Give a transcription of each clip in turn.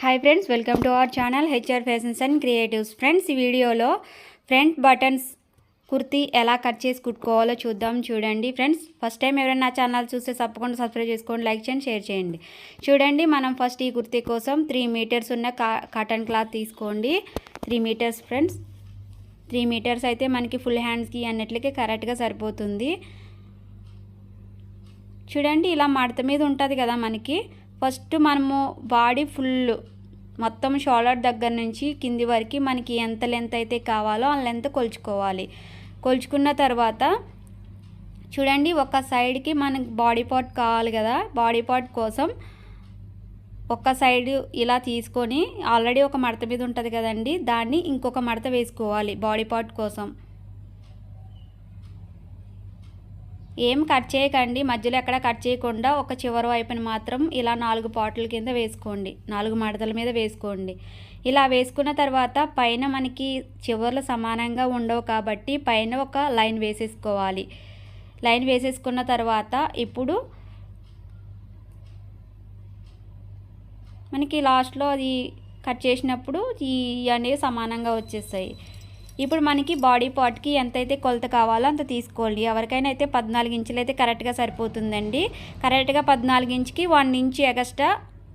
Hi friends welcome to our channel HR fashions and creatives friends ఈ వీడియోలో front buttons kurti ఎలా cut చేసి కుట్టుకోవాలో చూద్దాం. చూడండి ఫ్రెండ్స్ ఫస్ట్ టైం ఎవరైనా నా ఛానల్ చూస్తే తప్పకుండా సబ్స్క్రైబ్ చేసుకోండి లైక్ చేయండి షేర్ చేయండి. చూడండి మనం ఫస్ట్ ఈ కుర్తీ కోసం త్రీ మీటర్స్ ఉన్న కా కాటన్ క్లాత్ తీసుకోండి. Three metres friends three metres అయితే మనకి ఫుల్ హ్యాండ్స్కి అన్నిటికీ కరెక్ట్గా సరిపోతుంది. చూడండి ఇలా మడత మీద ఉంటుంది కదా మనకి. ఫస్ట్ మనము బాడీ ఫుల్ మొత్తం షోల్డర్ దగ్గర నుంచి కింది వరకు మనకి ఎంత లెంత్ అయితే కావాలో ఆ లెంత్ కొలుచుకోవాలి. కొలుచుకున్న తర్వాత చూడండి ఒక సైడ్కి మనకి బాడీ పార్ట్ కావాలి కదా బాడీ పార్ట్ కోసం ఒక సైడ్ ఇలా తీసుకొని ఆల్రెడీ ఒక మడత మీద ఉంటుంది కదండి దాన్ని ఇంకొక మడత వేసుకోవాలి బాడీ పార్ట్ కోసం. ఏం కట్ చేయకండి మధ్యలో ఎక్కడ కట్ చేయకుండా ఒక చివరి వైపున మాత్రం ఇలా నాలుగు పాటల కింద వేసుకోండి. నాలుగు మడతల మీద వేసుకోండి. ఇలా వేసుకున్న తర్వాత పైన మనకి చివర్లు సమానంగా ఉండవు కాబట్టి పైన ఒక లైన్ వేసేసుకోవాలి. లైన్ వేసేసుకున్న తర్వాత ఇప్పుడు మనకి లాస్ట్లో అది కట్ చేసినప్పుడు ఈ అనేవి సమానంగా వచ్చేస్తాయి. ఇప్పుడు మనకి బాడీ పార్ట్కి ఎంతైతే కొలత కావాలో అంత తీసుకోండి. ఎవరికైనా అయితే పద్నాలుగు ఇంచులు అయితే కరెక్ట్గా సరిపోతుందండి. కరెక్ట్గా పద్నాలుగు ఇంచుకి వన్ ఇంచు ఎగస్ట్రా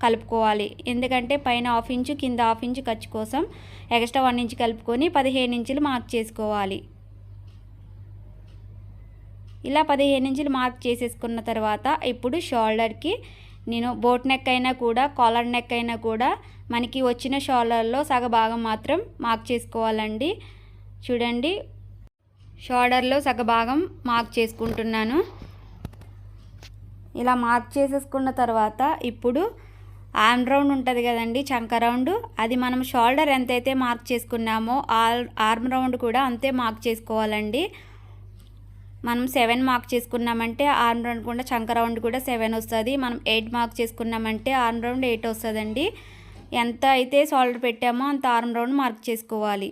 కలుపుకోవాలి. ఎందుకంటే పైన హాఫ్ ఇంచు కింద హాఫ్ ఇంచు ఖర్చు కోసం ఎగస్ట్రా వన్ ఇంచు కలుపుకొని పదిహేను ఇంచులు మార్క్ చేసుకోవాలి. ఇలా పదిహేను ఇంచులు మార్క్ చేసేసుకున్న తర్వాత ఇప్పుడు షోల్డర్కి నేను బోట్ నెక్ అయినా కూడా కాలర్ నెక్ అయినా కూడా మనకి వచ్చిన షోల్డర్లో సగ భాగం మాత్రం మార్క్ చేసుకోవాలండి. చూడండి. షోల్డర్లో సగభాగం మార్క్ చేసుకుంటున్నాను. ఇలా మార్క్ చేసేసుకున్న తర్వాత ఇప్పుడు ఆర్మ్ రౌండ్ ఉంటుంది కదండి చంక రౌండ్. అది మనం షోల్డర్ ఎంతైతే మార్క్ చేసుకున్నామో ఆర్మ్ రౌండ్ కూడా అంతే మార్క్ చేసుకోవాలండి. మనం సెవెన్ మార్క్ చేసుకున్నామంటే ఆర్మ్ రౌండ్ కూడా చంక రౌండ్ కూడా సెవెన్ వస్తుంది. మనం ఎయిట్ మార్క్ చేసుకున్నామంటే ఆర్మ్ రౌండ్ ఎయిట్ వస్తుందండి. ఎంత అయితే షోల్డర్ పెట్టామో అంత ఆర్మ్ రౌండ్ మార్క్ చేసుకోవాలి.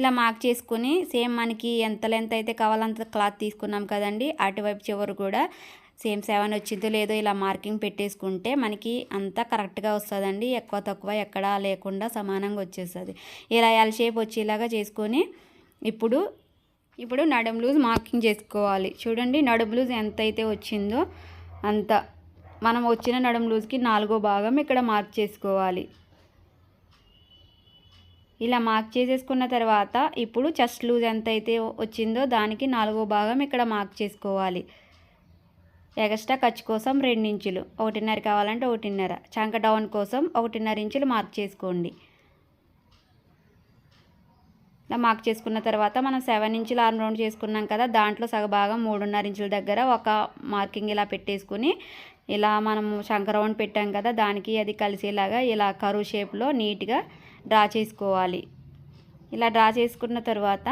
ఇలా మార్క్ చేసుకుని సేమ్ మనకి ఎంత లెంత్ అయితే కావాలో అంత క్లాత్ తీసుకున్నాం కదండి. అటువైపు చివరు కూడా సేమ్ సెవెన్ వచ్చిందో లేదో ఇలా మార్కింగ్ పెట్టేసుకుంటే మనకి అంతా కరెక్ట్గా వస్తుందండి. ఎక్కువ తక్కువ ఎక్కడా లేకుండా సమానంగా వచ్చేస్తుంది. ఇలా ఎల్ షేప్ వచ్చేలాగా చేసుకొని ఇప్పుడు ఇప్పుడు నడుం లూజ్ మార్కింగ్ చేసుకోవాలి. చూడండి నడుం లూజ్ ఎంత అయితే వచ్చిందో అంత. మనం వచ్చిన నడుం లూజ్కి నాలుగో భాగం ఇక్కడ మార్క్ చేసుకోవాలి. ఇలా మార్క్ చేసేసుకున్న తర్వాత ఇప్పుడు చెస్ట్ లూజ్ ఎంత అయితే వచ్చిందో దానికి నాలుగో భాగం ఇక్కడ మార్క్ చేసుకోవాలి. ఎగస్ట్రా ఖర్చు కోసం రెండు ఇంచులు. ఒకటిన్నర కావాలంటే ఒకటిన్నర. చంక డౌన్ కోసం ఒకటిన్నర ఇంచులు మార్క్ చేసుకోండి. ఇలా మార్క్ చేసుకున్న తర్వాత మనం సెవెన్ ఇంచులు ఆర్మ్ రౌండ్ చేసుకున్నాం కదా దాంట్లో సగభాగం మూడున్నర ఇంచుల దగ్గర ఒక మార్కింగ్ ఇలా పెట్టేసుకుని ఇలా మనము శంక రౌండ్ పెట్టాం కదా దానికి అది కలిసేలాగా ఇలా కరువు షేప్లో నీట్గా డ్రా చేసుకోవాలి. ఇలా డ్రా చేసుకున్న తర్వాత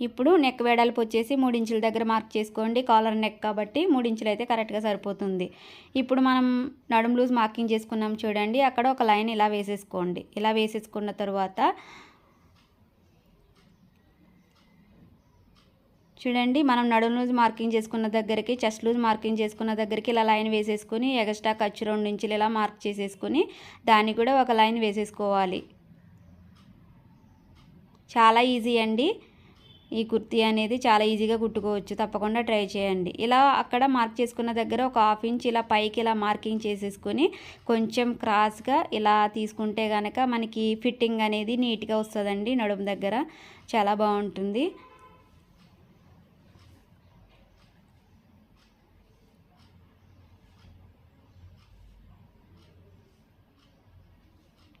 ఇప్పుడు నెక్ వెడల్పు వచ్చేసి మూడించుల దగ్గర మార్క్ చేసుకోండి. కాలర్ నెక్ కాబట్టి మూడించులు అయితే కరెక్ట్గా సరిపోతుంది. ఇప్పుడు మనం నడుం లూజ్ మార్కింగ్ చేసుకున్నాం చూడండి. అక్కడ ఒక లైన్ ఇలా వేసేసుకోండి. ఇలా వేసేసుకున్న తర్వాత చూడండి మనం నడుము లూజ్ మార్కింగ్ చేసుకున్న దగ్గరికి చెస్ట్ లూజ్ మార్కింగ్ చేసుకున్న దగ్గరికి ఇలా లైన్ వేసేసుకుని ఎగస్ట్రా ఖర్చు రెండు ఇంచులు ఇలా మార్క్ చేసేసుకుని దాన్ని కూడా ఒక లైన్ వేసేసుకోవాలి. చాలా ఈజీ అండి. ఈ కుర్తీ అనేది చాలా ఈజీగా కుట్టుకోవచ్చు. తప్పకుండా ట్రై చేయండి. ఇలా అక్కడ మార్క్ చేసుకున్న దగ్గర ఒక హాఫ్ ఇంచ్ ఇలా పైకి ఇలా మార్కింగ్ చేసేసుకొని కొంచెం క్రాస్గా ఇలా తీసుకుంటే కనుక మనకి ఫిట్టింగ్ అనేది నీట్గా వస్తుందండి నడుము దగ్గర. చాలా బాగుంటుంది.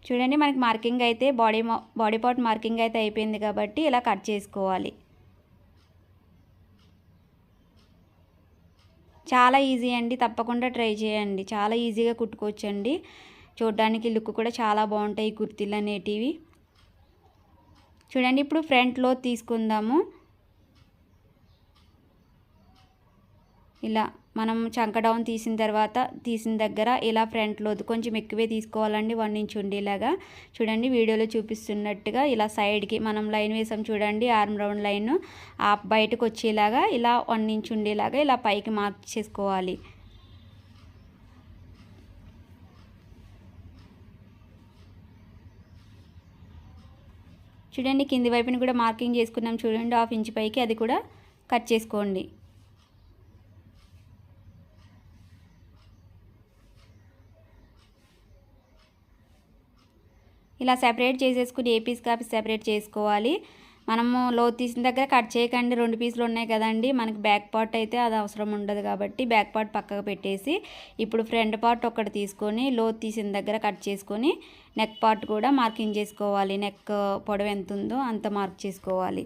చూడండి మనకి మార్కింగ్ అయితే బాడీ బాడీ పార్ట్ మార్కింగ్ అయితే అయిపోయింది కాబట్టి ఇలా కట్ చేసుకోవాలి. చాలా ఈజీ అండి తప్పకుండా ట్రై చేయండి. చాలా ఈజీగా కుట్టుకోవచ్చండి. చూడడానికి లుక్ కూడా చాలా బాగుంటాయి ఈ కుర్తీలు అనేటివి. చూడండి ఇప్పుడు ఫ్రంట్లో తీసుకుందాము. ఇలా. మనం చంక డౌన్ తీసిన తర్వాత తీసిన దగ్గర ఇలా ఫ్రంట్ కొంచెం ఎక్కువే తీసుకోవాలండి వన్ ఇంచ్ ఉండేలాగా. చూడండి వీడియోలో చూపిస్తున్నట్టుగా ఇలా సైడ్కి మనం లైన్ వేసాం చూడండి ఆర్మ్ రౌండ్ లైన్ ఆ బయటకు వచ్చేలాగా ఇలా వన్ ఇంచ్ ఉండేలాగా ఇలా పైకి మార్క్ చేసుకోవాలి చూడండి కింది వైపుని కూడా మార్కింగ్ చేసుకున్నాం చూడండి హాఫ్ ఇంచ్ పైకి అది కూడా కట్ చేసుకోండి. ఇలా సెపరేట్ చేసేసుకుని ఏ పీస్ కాపీ సెపరేట్ చేసుకోవాలి. మనము లో తీసిన దగ్గర కట్ చేయకండి. రెండు పీసులు ఉన్నాయి కదండి. మనకి బ్యాక్ పార్ట్ అయితే అది అవసరం ఉండదు కాబట్టి బ్యాక్ పార్ట్ పక్కకు పెట్టేసి ఇప్పుడు ఫ్రంట్ పార్ట్ ఒకటి తీసుకొని లో తీసిన దగ్గర కట్ చేసుకొని నెక్ పార్ట్ కూడా మార్కింగ్ చేసుకోవాలి. నెక్ పొడవు ఎంత ఉందో అంత మార్క్ చేసుకోవాలి.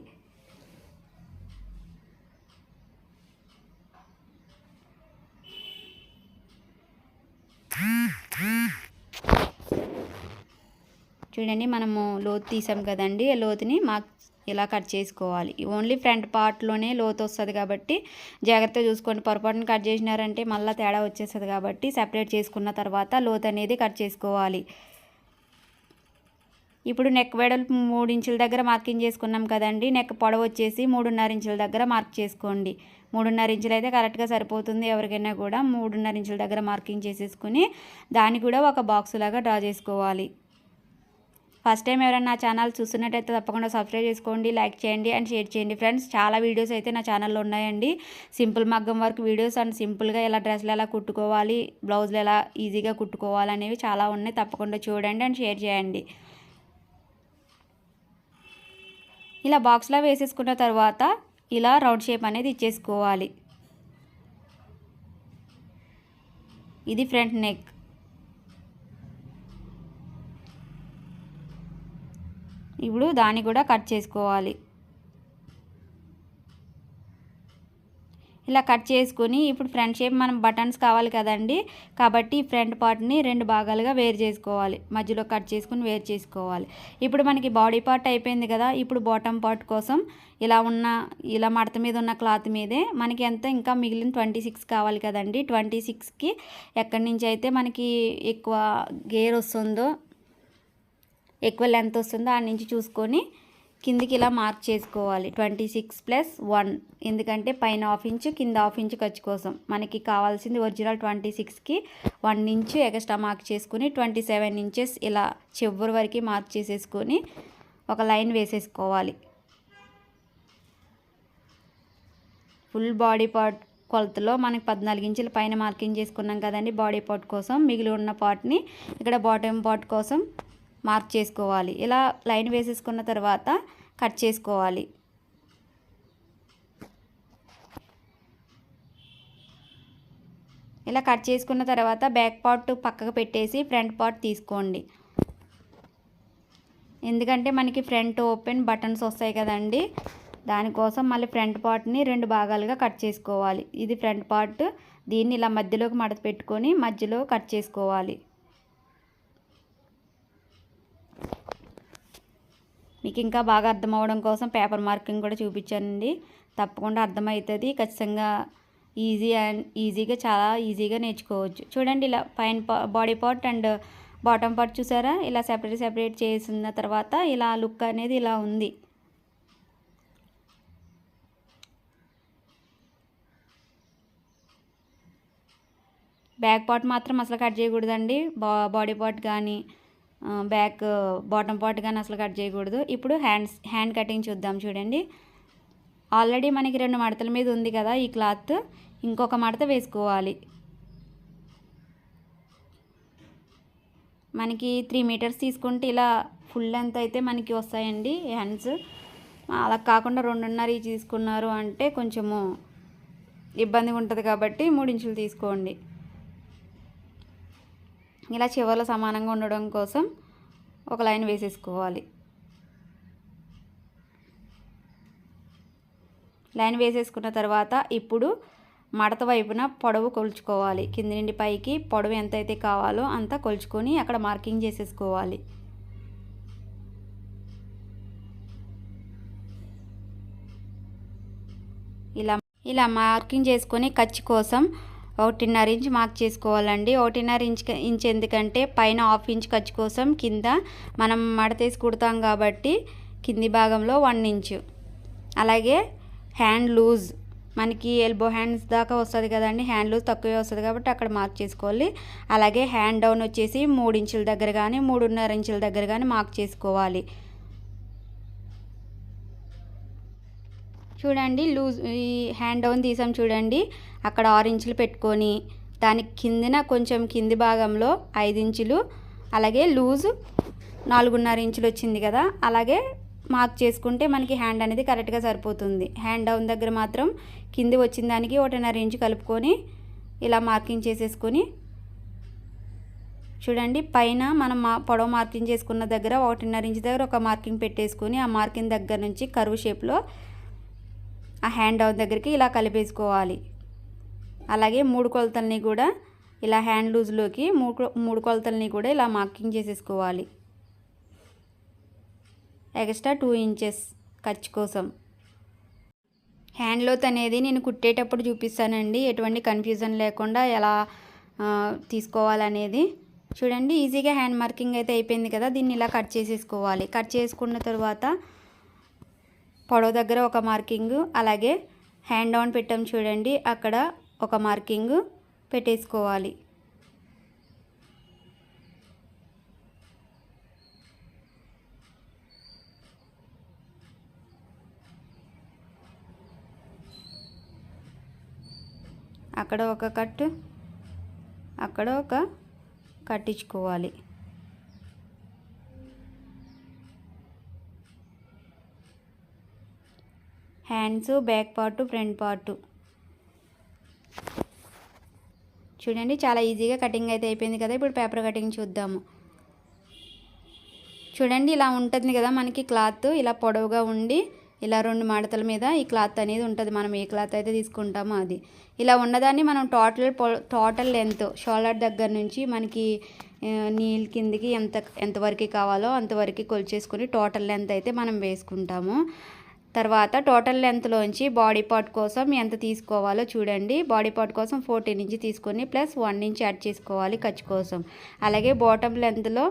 చూడండి మనము లోతు తీసాం కదండి. ఆ లోతుని మార్క్ ఇలా కట్ చేసుకోవాలి. ఓన్లీ ఫ్రంట్ పార్ట్లోనే లోతు వస్తుంది కాబట్టి జాగ్రత్తగా చూసుకోండి. పొరపాటున కట్ చేసినారంటే మళ్ళీ తేడా వచ్చేస్తుంది కాబట్టి సెపరేట్ చేసుకున్న తర్వాత లోతు అనేది కట్ చేసుకోవాలి. ఇప్పుడు నెక్ వెడల్పు మూడు ఇంచుల దగ్గర మార్కింగ్ చేసుకున్నాం కదండి. నెక్ పొడవు వచ్చేసి మూడున్నర ఇంచుల దగ్గర మార్క్ చేసుకోండి. మూడున్నర ఇంచులు అయితే కరెక్ట్గా సరిపోతుంది ఎవరికైనా కూడా. మూడున్నర ఇంచుల దగ్గర మార్కింగ్ చేసేసుకుని దాన్ని కూడా ఒక బాక్స్ లాగా డ్రా చేసుకోవాలి. ఫస్ట్ టైం ఎవరైనా నా ఛానల్ చూస్తున్నట్టయితే తప్పకుండా సబ్స్క్రైబ్ చేసుకోండి లైక్ చేయండి అండ్ షేర్ చేయండి. ఫ్రెండ్స్ చాలా వీడియోస్ అయితే నా ఛానల్లో ఉన్నాయండి. సింపుల్ మగ్గం వర్క్ వీడియోస్ అండ్ సింపుల్గా ఎలా డ్రెస్లు ఎలా కుట్టుకోవాలి బ్లౌజ్లు ఎలా ఈజీగా కుట్టుకోవాలి అనేవి చాలా ఉన్నాయి. తప్పకుండా చూడండి అండ్ షేర్ చేయండి. ఇలా బాక్స్లో వేసేసుకున్న తర్వాత ఇలా రౌండ్ షేప్ అనేది ఇచ్చేసుకోవాలి. ఇది ఫ్రంట్ నెక్. ఇప్పుడు దాన్ని కూడా కట్ చేసుకోవాలి. ఇలా కట్ చేసుకొని ఇప్పుడు ఫ్రంట్ షేప్ మనం బటన్స్ కావాలి కదండి. కాబట్టి ఫ్రంట్ పార్ట్ని రెండు భాగాలుగా వేరు చేసుకోవాలి. మధ్యలో కట్ చేసుకుని వేరు చేసుకోవాలి. ఇప్పుడు మనకి బాడీ పార్ట్ అయిపోయింది కదా. ఇప్పుడు బాటమ్ పార్ట్ కోసం ఇలా ఉన్న ఇలా మడత మీద ఉన్న క్లాత్ మీదే మనకి ఎంత ఇంకా మిగిలిన ట్వంటీ సిక్స్ కావాలి కదండి. ట్వంటీ సిక్స్కి ఎక్కడి నుంచి అయితే మనకి ఎక్కువ గేర్ వస్తుందో ఎక్కువ లెంత్ వస్తుందో ఆ నుంచి చూసుకొని కిందికి ఇలా మార్క్ చేసుకోవాలి. ట్వంటీ సిక్స్ ప్లస్ వన్ ఎందుకంటే పైన హాఫ్ ఇంచు కింద హాఫ్ ఇంచు ఖర్చు కోసం. మనకి కావాల్సింది ఒరిజినల్ ట్వంటీ సిక్స్కి వన్ ఇంచు ఎక్స్ట్రా మార్క్ చేసుకుని ట్వంటీ సెవెన్ ఇంచెస్ ఇలా చివరి వరకు మార్క్ చేసేసుకొని ఒక లైన్ వేసేసుకోవాలి. ఫుల్ బాడీ పార్ట్ కొలతలో మనకి పద్నాలుగు ఇంచుల పైన మార్కింగ్ చేసుకున్నాం కదండి బాడీ పార్ట్ కోసం. మిగిలి ఉన్న పార్ట్ని ఇక్కడ బాటమ్ పార్ట్ కోసం మార్క్ చేసుకోవాలి. ఇలా లైన్ వేసేసుకున్న తర్వాత కట్ చేసుకోవాలి. ఇలా కట్ చేసుకున్న తర్వాత బ్యాక్ పార్ట్ పక్కకు పెట్టేసి ఫ్రంట్ పార్ట్ తీసుకోండి. ఎందుకంటే మనకి ఫ్రంట్ ఓపెన్ బటన్స్ వస్తాయి కదండి. దానికోసం మళ్ళీ ఫ్రంట్ పార్ట్ని రెండు భాగాలుగా కట్ చేసుకోవాలి. ఇది ఫ్రంట్ పార్ట్ దీన్ని ఇలా మధ్యలోకి మడత పెట్టుకొని మధ్యలో కట్ చేసుకోవాలి. మీకు ఇంకా బాగా అర్థం అవ్వడం కోసం పేపర్ మార్కింగ్ కూడా చూపించానండి. తప్పకుండా అర్థమవుతుంది. ఖచ్చితంగా ఈజీ అండ్ ఈజీగా చాలా ఈజీగా నేర్చుకోవచ్చు. చూడండి ఇలా పైన body part and bottom part చూసారా? ఇలా సెపరేట్ సెపరేట్ చేసిన తర్వాత ఇలా లుక్ అనేది ఇలా ఉంది. బ్యాక్ పార్ట్ మాత్రం అసలు కట్ చేయకూడదండి. బా బాడీ పార్ట్ కానీ బ్యాక్ బాటమ్ పార్ట్ కానీ అసలు కట్ చేయకూడదు. ఇప్పుడు హ్యాండ్స్ హ్యాండ్ కటింగ్ చూద్దాం చూడండి. ఆల్రెడీ మనకి రెండు మడతల మీద ఉంది కదా ఈ క్లాత్. ఇంకొక మడత వేసుకోవాలి. మనకి త్రీ మీటర్స్ తీసుకుంటే ఇలా ఫుల్ లెంత్ అయితే మనకి వస్తాయండి హ్యాండ్స్. అలా కాకుండా రెండున్నర తీసుకున్నారు అంటే కొంచెము ఇబ్బందిగా ఉంటుంది కాబట్టి మూడించులు తీసుకోండి. ఇలా చివర్లో సమానంగా ఉండడం కోసం ఒక లైన్ వేసేసుకోవాలి. లైన్ వేసేసుకున్న తర్వాత ఇప్పుడు మడత వైపున పొడవు కొలుచుకోవాలి. కింది నుండి పైకి పొడవు ఎంతైతే కావాలో అంత కొలుచుకొని అక్కడ మార్కింగ్ చేసేసుకోవాలి. ఇలా ఇలా మార్కింగ్ చేసుకొని ఖర్చు కోసం ఒకటిన్నర ఇంచ్ మార్క్ చేసుకోవాలండి. ఒకటిన్నర ఇంచ్ ఇంచ్ ఎందుకంటే పైన హాఫ్ ఇంచ్ ఖర్చు కోసం కింద మనం మడతేసి కుడతాం కాబట్టి కింది భాగంలో వన్ ఇంచు అలాగే హ్యాండ్ లూజ్ మనకి ఎల్బో హ్యాండ్స్ దాకా వస్తుంది కదండి. హ్యాండ్ లూజ్ తక్కువే వస్తుంది కాబట్టి అక్కడ మార్క్ చేసుకోవాలి. అలాగే హ్యాండ్ డౌన్ వచ్చేసి మూడు ఇంచుల దగ్గర కానీ మూడున్నర ఇంచుల దగ్గర కానీ మార్క్ చేసుకోవాలి. చూడండి లూజ్ ఈ హ్యాండ్ డౌన్ తీసాం చూడండి. అక్కడ ఆరు ఇంచులు పెట్టుకొని దానికి కిందన కొంచెం కింది భాగంలో ఐదు ఇంచులు అలాగే లూజు నాలుగున్నర ఇంచులు వచ్చింది కదా అలాగే మార్క్ చేసుకుంటే మనకి హ్యాండ్ అనేది కరెక్ట్గా సరిపోతుంది. హ్యాండ్ డౌన్ దగ్గర మాత్రం కింది వచ్చిన దానికి ఒకటిన్నర ఇంచు కలుపుకొని ఇలా మార్కింగ్ చేసేసుకొని చూడండి పైన మనం మా పొడవు మార్కింగ్ చేసుకున్న దగ్గర ఒకటిన్నర ఇంచు దగ్గర ఒక మార్కింగ్ పెట్టేసుకొని ఆ మార్కింగ్ దగ్గర నుంచి కరువు షేప్లో ఆ హ్యాండ్ డౌన్ దగ్గరికి ఇలా కలిపేసుకోవాలి. అలాగే మూడు కొలతల్ని కూడా ఇలా హ్యాండ్ లూజ్లోకి మూడు మూడు కొలతల్ని కూడా ఇలా మార్కింగ్ చేసేసుకోవాలి. ఎక్స్ట్రా టూ ఇంచెస్ ఖర్చు కోసం. హ్యాండ్ లోత్ అనేది నేను కుట్టేటప్పుడు చూపిస్తానండి. ఎటువంటి కన్ఫ్యూజన్ లేకుండా ఎలా తీసుకోవాలనేది. చూడండి ఈజీగా హ్యాండ్ మార్కింగ్ అయితే అయిపోయింది కదా దీన్ని ఇలా కట్ చేసేసుకోవాలి. కట్ చేసుకున్న తర్వాత పొడవు దగ్గర ఒక మార్కింగ్ అలాగే హ్యాండ్ డౌన్ పెట్టాం చూడండి. అక్కడ ఒక మార్కింగ్ పెట్టేసుకోవాలి. అక్కడ ఒక కట్ అక్కడ ఒక కట్టించుకోవాలి. Hands back part front part. చూడండి చాలా ఈజీగా కటింగ్ అయితే అయిపోయింది కదా ఇప్పుడు పేపర్ కటింగ్ చూద్దాము. చూడండి ఇలా ఉంటుంది కదా మనకి క్లాత్ ఇలా పొడవుగా ఉండి ఇలా రెండు మడతల మీద ఈ క్లాత్ అనేది ఉంటుంది. మనం ఏ క్లాత్ అయితే తీసుకుంటామో అది. ఇలా ఉన్నదాన్ని మనం టోటల్ టోటల్ లెంత్ షోల్డర్ దగ్గర నుంచి మనకి నీల్ కిందికి ఎంత ఎంతవరకు కావాలో అంతవరకు కొలిచేసుకొని టోటల్ లెంత్ అయితే మనం వేసుకుంటాము. తర్వాత టోటల్ లెంత్లోంచి బాడీ పార్ట్ కోసం ఎంత తీసుకోవాలో చూడండి. బాడీ పార్ట్ కోసం ఫోర్టీన్ ఇంచ్ తీసుకొని ప్లస్ వన్ ఇంచ్ యాడ్ చేసుకోవాలి ఖర్చు కోసం. అలాగే బాటమ్ లెంత్లో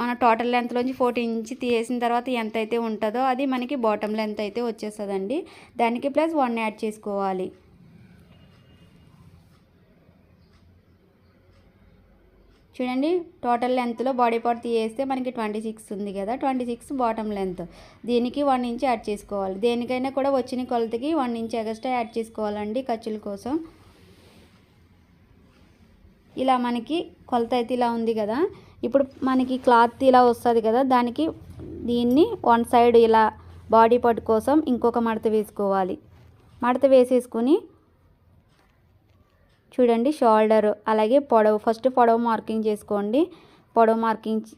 మన టోటల్ లెంత్లోంచి ఫోర్టీన్ ఇంచ్ తీసిన తర్వాత ఎంత అయితే ఉంటుందో అది మనకి బాటమ్ లెంత్ అయితే వచ్చేస్తుందండి. దానికి ప్లస్ వన్ యాడ్ చేసుకోవాలి. చూడండి టోటల్ లెంత్లో బాడీ పార్ట్ తీయేస్తే మనకి ట్వంటీ సిక్స్ ఉంది కదా ట్వంటీ సిక్స్ బాటమ్ లెంత్ దీనికి వన్ ఇంచ్ యాడ్ చేసుకోవాలి. దేనికైనా కూడా వచ్చిన కొలతకి వన్ ఇంచ్ ఎగస్ట్రా యాడ్ చేసుకోవాలండి ఖర్చుల కోసం. ఇలా మనకి కొలత అయితే ఇలా ఉంది కదా. ఇప్పుడు మనకి క్లాత్ ఇలా వస్తుంది కదా దానికి దీన్ని వన్ సైడ్ ఇలా బాడీ పార్ట్ కోసం ఇంకొక మడత వేసుకోవాలి. మడత వేసేసుకుని చూడండి షోల్డర్. అలాగే పొడవు ఫస్ట్ పొడవు మార్కింగ్ చేసుకోండి. పొడవు మార్కింగ్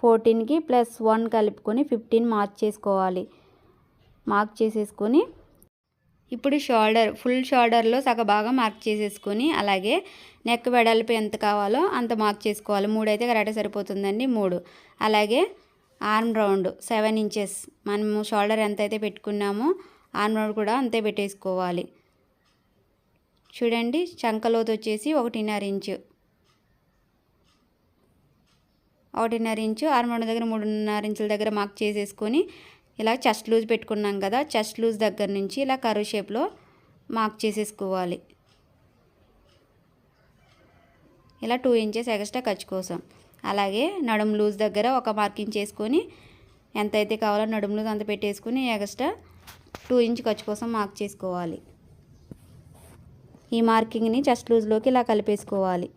ఫోర్టీన్కి ప్లస్ వన్ కలుపుకొని ఫిఫ్టీన్ మార్క్ చేసుకోవాలి. మార్క్ చేసేసుకొని ఇప్పుడు షోల్డర్ ఫుల్ షోల్డర్లో సగ భాగం మార్క్ చేసేసుకొని అలాగే నెక్ వెడల్పు ఎంత కావాలో అంత మార్క్ చేసుకోవాలి. మూడు అయితే కరెక్ట్గా సరిపోతుందండి మూడు. అలాగే ఆర్మ్ రౌండ్ సెవెన్ ఇంచెస్. మనము షోల్డర్ ఎంత అయితే పెట్టుకున్నామో ఆర్మ్ రౌండ్ కూడా అంతే పెట్టేసుకోవాలి. చూడండి చంకలోతు వచ్చేసి ఒకటిన్నర ఇంచు. ఒకటిన్నర ఇంచు ఆరుమూడు దగ్గర మూడున్నర ఇంచుల దగ్గర మార్క్ చేసేసుకొని ఇలా చెస్ట్ లూజ్ పెట్టుకున్నాం కదా చెస్ట్ లూజ్ దగ్గర నుంచి ఇలా కరువు షేప్లో మార్క్ చేసేసుకోవాలి. ఇలా టూ ఇంచెస్ ఎక్స్ట్రా ఖర్చు కోసం. అలాగే నడుము లూజ్ దగ్గర ఒక మార్కింగ్ చేసుకొని ఎంత అయితే కావాలో నడుము లూజ్ అంత పెట్టేసుకుని ఎక్స్ట్రా టూ ఇంచ్ ఖర్చు కోసం మార్క్ చేసుకోవాలి. ఈ మార్కింగ్ని చెస్ట్ లూజ్లోకి ఇలా కలిపేసుకోవాలి.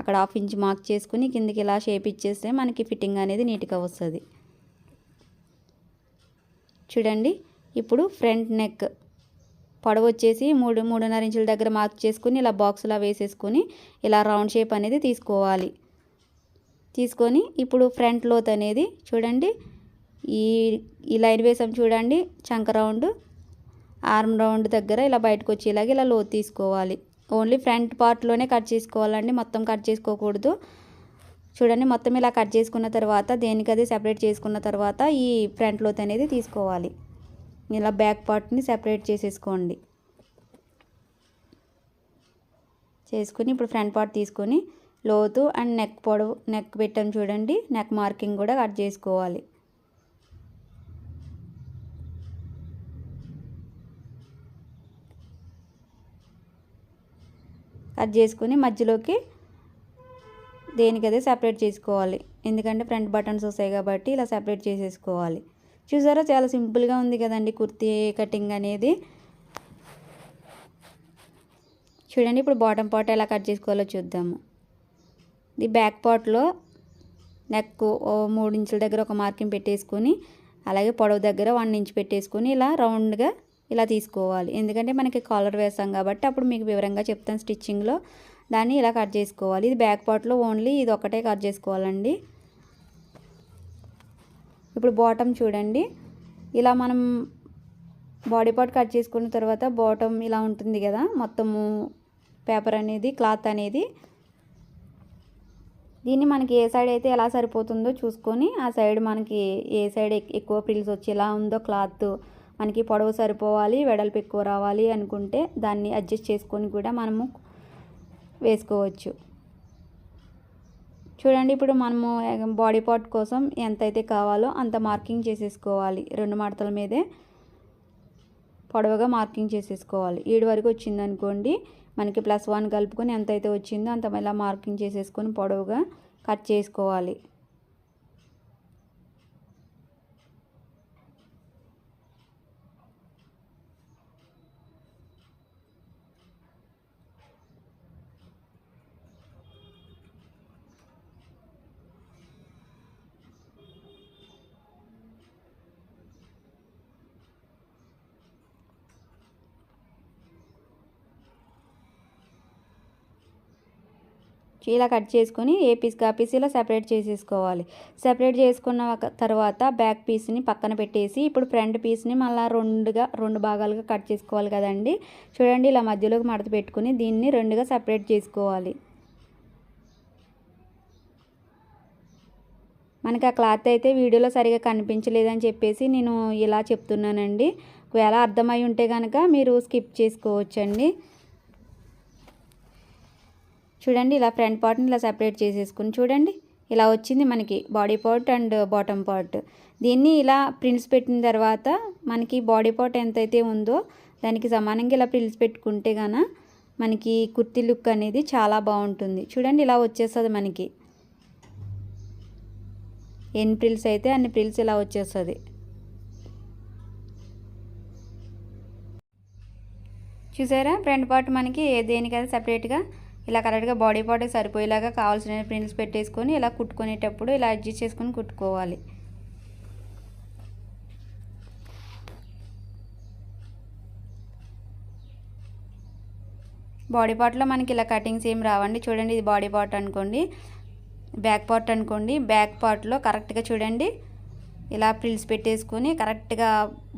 అక్కడ హాఫ్ ఇంచ్ మార్క్ చేసుకుని కిందికి ఇలా షేప్ ఇచ్చేస్తే మనకి ఫిట్టింగ్ అనేది నీట్గా వస్తుంది. చూడండి ఇప్పుడు ఫ్రంట్ నెక్ పొడవు వచ్చేసి మూడు మూడున్నర ఇంచుల దగ్గర మార్క్ చేసుకుని ఇలా బాక్స్లా వేసేసుకొని ఇలా రౌండ్ షేప్ అనేది తీసుకోవాలి. తీసుకొని ఇప్పుడు ఫ్రంట్ లోత్ అనేది చూడండి ఈ ఈ లైన్ వేసాం చూడండి చంక రౌండ్ ఆర్మ్ రౌండ్ దగ్గర ఇలా బయటకు వచ్చేలాగా ఇలా లోతు తీసుకోవాలి. ఓన్లీ ఫ్రంట్ పార్ట్లోనే కట్ చేసుకోవాలండి. మొత్తం కట్ చేసుకోకూడదు. చూడండి మొత్తం ఇలా కట్ చేసుకున్న తర్వాత దేనికది సెపరేట్ చేసుకున్న తర్వాత ఈ ఫ్రంట్ లోత్ అనేది తీసుకోవాలి. ఇలా బ్యాక్ పార్ట్ని సెపరేట్ చేసేసుకోండి. చేసుకుని ఇప్పుడు ఫ్రంట్ పార్ట్ తీసుకొని లోతు అండ్ నెక్ పొడవు నెక్ పెట్టాం చూడండి. నెక్ మార్కింగ్ కూడా కట్ చేసుకోవాలి. కట్ చేసుకుని మధ్యలోకి దేనికదే సపరేట్ చేసుకోవాలి. ఎందుకంటే ఫ్రంట్ బటన్స్ వస్తాయి కాబట్టి ఇలా సెపరేట్ చేసేసుకోవాలి. చూసారా చాలా సింపుల్గా ఉంది కదండి కుర్తీ కటింగ్ అనేది. చూడండి ఇప్పుడు బాటమ్ పార్ట్ ఎలా కట్ చేసుకోవాలో చూద్దాము. ఇది బ్యాక్ పార్ట్లో నెక్ మూడు ఇంచుల దగ్గర ఒక మార్కింగ్ పెట్టేసుకొని అలాగే పొడవు దగ్గర వన్ ఇంచ్ పెట్టేసుకొని ఇలా రౌండ్గా ఇలా తీసుకోవాలి. ఎందుకంటే మనకి కాలర్ వేసాం కాబట్టి అప్పుడు మీకు వివరంగా చెప్తాను స్టిచ్చింగ్లో దాన్ని ఇలా కట్ చేసుకోవాలి. ఇది బ్యాక్ పార్ట్లో ఓన్లీ ఇది ఒకటే కట్ చేసుకోవాలండి. ఇప్పుడు బాటమ్ చూడండి. ఇలా మనం బాడీ పార్ట్ కట్ చేసుకున్న తర్వాత బాటమ్ ఇలా ఉంటుంది కదా మొత్తము పేపర్ అనేది క్లాత్ అనేది. దీన్ని మనకి ఏ సైడ్ అయితే ఎలా సరిపోతుందో చూసుకొని ఆ సైడ్ మనకి ఏ సైడ్ ఎక్కువ ప్రిల్స్ వచ్చి ఎలా ఉందో క్లాత్ మనకి పొడవు సరిపోవాలి వెడల్పు ఎక్కువ రావాలి అనుకుంటే దాన్ని అడ్జస్ట్ చేసుకొని కూడా మనము వేసుకోవచ్చు. చూడండి ఇప్పుడు మనము బాడీ పార్ట్ కోసం ఎంతైతే కావాలో అంత మార్కింగ్ చేసేసుకోవాలి. రెండు మడతల మీదే పొడవుగా మార్కింగ్ చేసేసుకోవాలి. ఏడు వరకు వచ్చిందనుకోండి మనకి ప్లస్ వన్ కలుపుకొని ఎంతైతే వచ్చిందో అంత మళ్ళీ మార్కింగ్ చేసేసుకొని పొడవుగా కట్ చేసుకోవాలి. ఇలా కట్ చేసుకొని ఏ పీస్ కా పీస్ ఇలా సెపరేట్ చేసేసుకోవాలి. సెపరేట్ చేసుకున్న తర్వాత బ్యాక్ పీస్ని పక్కన పెట్టేసి ఇప్పుడు ఫ్రంట్ పీస్ని మళ్ళీ రెండుగా రెండు భాగాలుగా కట్ చేసుకోవాలి కదండి. చూడండి ఇలా మధ్యలోకి మడత పెట్టుకుని దీన్ని రెండుగా సెపరేట్ చేసుకోవాలి. మనకి ఆ క్లాత్ అయితే వీడియోలో సరిగా కనిపించలేదని చెప్పేసి నేను ఇలా చెప్తున్నానండి. ఒకవేళ అర్థమై ఉంటే కనుక మీరు స్కిప్ చేసుకోవచ్చండి. చూడండి ఇలా ఫ్రంట్ పార్ట్ని ఇలా సెపరేట్ చేసేసుకుని చూడండి. ఇలా వచ్చింది మనకి body part and bottom part. దీన్ని ఇలా ప్రింట్స్ పెట్టిన తర్వాత మనకి బాడీ పార్ట్ ఎంతైతే ఉందో దానికి సమానంగా ఇలా ప్రిల్స్ పెట్టుకుంటే గాన మనకి కుర్తి లుక్ అనేది చాలా బాగుంటుంది. చూడండి ఇలా వచ్చేస్తుంది మనకి. ఎన్ని ప్రిల్స్ అయితే అన్ని ప్రిల్స్ ఇలా వచ్చేస్తుంది. చూసారా ఫ్రంట్ పార్ట్ మనకి దేనికైతే సపరేట్గా ఇలా కరెక్ట్గా బాడీ పార్ట్కి సరిపోయేలాగా కావాల్సిన ప్రింట్స్ పెట్టేసుకొని ఇలా కుట్టుకునేటప్పుడు ఇలా అడ్జస్ట్ చేసుకొని కుట్టుకోవాలి. బాడీ పార్ట్లో మనకి ఇలా కటింగ్స్ ఏం రావండి? చూడండి ఇది బాడీ పార్ట్ అనుకోండి బ్యాక్ పార్ట్ అనుకోండి బ్యాక్ పార్ట్లో కరెక్ట్గా చూడండి. ఇలా ప్రిల్స్ పెట్టేసుకొని కరెక్ట్గా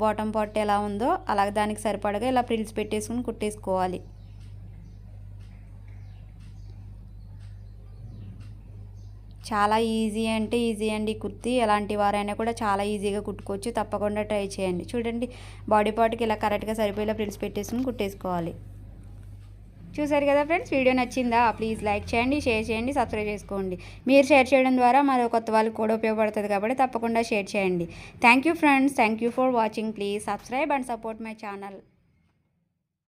బాటమ్ పార్ట్ ఎలా ఉందో అలాగే దానికి సరిపడగా ఇలా ప్రిల్స్ పెట్టేసుకొని కుట్టేసుకోవాలి. చాలా ఈజీ అంటే ఈజీ అండి కుర్తి. ఎలాంటి వారైనా కూడా చాలా ఈజీగా కుట్టుకోవచ్చు. తప్పకుండా ట్రై చేయండి. చూడండి బాడీ పార్ట్కి ఇలా కరెక్ట్గా సరిపోయేలా ప్రిల్స్ పెట్టేసుకుని కుట్టేసుకోవాలి. చూసారు కదా ఫ్రెండ్స్ వీడియో నచ్చిందా? ప్లీజ్ లైక్ చేయండి షేర్ చేయండి సబ్స్క్రైబ్ చేసుకోండి. మీరు షేర్ చేయడం ద్వారా మరో కొత్త వాళ్ళకి కూడా ఉపయోగపడుతుంది కాబట్టి తప్పకుండా షేర్ చేయండి. Thank you friends thank you for watching please subscribe and support my channel